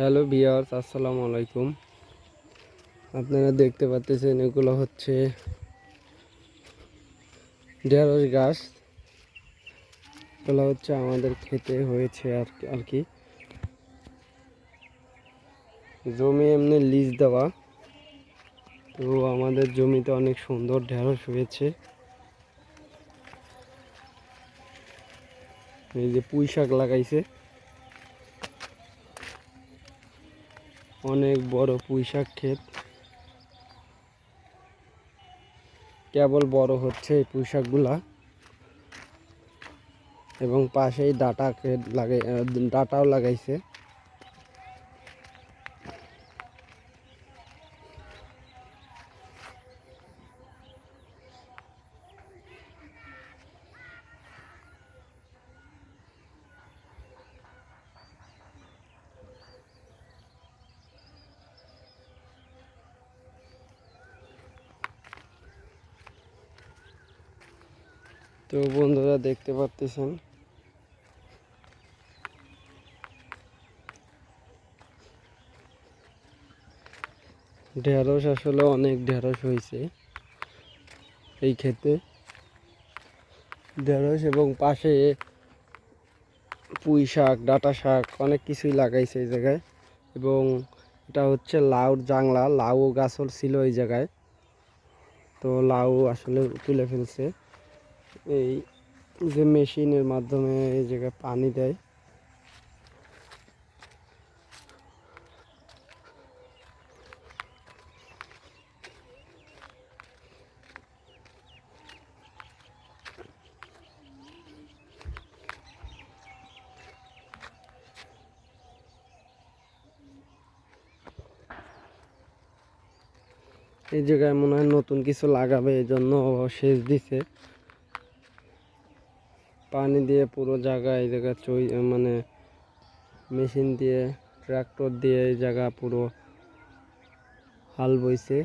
Hello বিয়ার্স আসসালামু আলাইকুম। আপনারা দেখতে পাচ্ছেন এগুলো হচ্ছে ঢেঁড়স গাছ। এগুলো হচ্ছে আমাদের খেতে হয়েছে আর আর কি। জমি এমনি লিজ দেওয়া। তো আমাদের জমিতে অনেক সুন্দর ঢেঁড়স হয়েছে। এই যে পুঁই শাক লাগাইছে। অনেক বড় পুঁইশাক ক্ষেত। কেবল বড় হচ্ছে এই পুঁইশাকগুলা। এবং পাশেই ডাটা ক্ষেত লাগাই ডাটাও লাগাইছে। তো বন্ধুরা দেখতে পাচ্ছেন ঢেঁড়স আসলে অনেক ঢেঁড়স হয়েছে এই ক্ষেতে। ঢেঁড়স এবং পাশে পুঁই শাক, ডাঁটা শাক, অনেক কিছুই লাগাইছে এই জায়গায়। এবং এটা হচ্ছে লাউর জাংলা, লাউ গাছও ছিল এই জায়গায়। তো লাউ আসলে তুলে ফেলছে। এই যে মেশিনের মাধ্যমে এই জায়গায় পানি দেয়। এই জায়গায় মনে হয় নতুন কিছু লাগাবে, এই জন্য সেচ দিছে। পানি দিয়ে পুরো জায়গা, এই জায়গা চই মানে মেশিন দিয়ে, ট্রাক্টর দিয়ে এই জায়গা পুরো হাল বইছে।